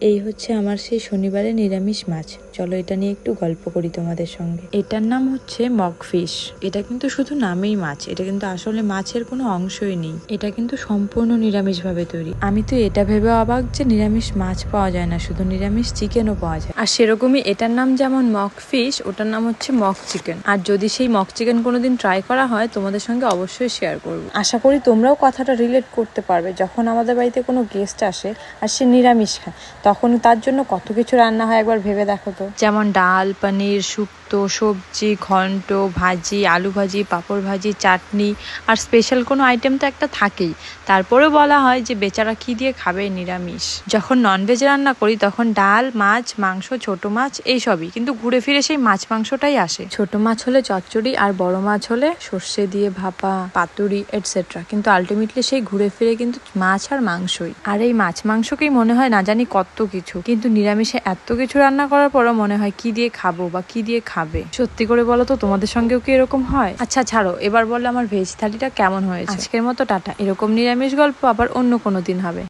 এই হচ্ছে আমার সেই শনিবারে নিরামিষ মাছ। চলো এটা নিয়ে একটু গল্প করি তোমাদের সঙ্গে। এটার নাম হচ্ছে মগ ফিশ এটা কিন্তু শুধু নামেই মাছ, এটা কিন্তু আসলে মাছের কোনো অংশই নেই। এটা কিন্তু সম্পূর্ণ নিরামিষ ভাবে তৈরি। আমি তো এটা ভেবে অবাক যে নিরামিষ মাছ পাওয়া যায় না, শুধু নিরামিষ চিকেনও পাওয়া যায়। আর সেরকমই এটার নাম যেমন মগ ফিশ ওটার নাম হচ্ছে মগ চিকেন। আর যদি সেই মগ চিকেন কোনোদিন ট্রাই করা হয়, তোমাদের সঙ্গে অবশ্যই শেয়ার করব। আশা করি তোমরাও কথাটা রিলেট করতে পারবে, যখন আমাদের বাড়িতে কোনো গেস্ট আসে আর সে নিরামিষ খায়। তখন তার জন্য কত কিছু রান্না হয় একবার ভেবে দেখো তো। যেমন ডাল পনির শুক্তো সবজি ঘন্ট ভাজি আলু ভাজি পাঁপড় ভাজি চাটনি আর স্পেশাল কোনো আইটেম তো একটা থাকেই। তারপরেও বলা হয় যে বেচারা কি দিয়ে খাবে নিরামিষ। যখন ননভেজ রান্না করি তখন ডাল মাছ মাংস ছোট মাছ এইসবই। কিন্তু ঘুরে ফিরে সেই মাছ মাংসটাই আসে। ছোট মাছ হলে চচ্চড়ি আর বড় মাছ হলে সর্ষে দিয়ে ভাপা পাতুরি এটসেট্রা কিন্তু আলটিমেটলি সেই ঘুরে ফিরে কিন্তু মাছ আর মাংসই। আর এই মাছ মাংসকেই মনে হয় না জানি কত কিছু, কিন্তু নিরামিষে এত কিছু রান্না করার পরও মনে হয় কি দিয়ে খাব বা কি দিয়ে খাবে। সত্যি করে বলো তো, তোমাদের সঙ্গেও কি এরকম হয়? আচ্ছা ছাড়ো, এবার বলো আমার ভেজ থালিটা কেমন হয়েছে? আজকের মতো টাটা, এরকম নিরামিষ গল্প আবার অন্য কোনো দিন হবে।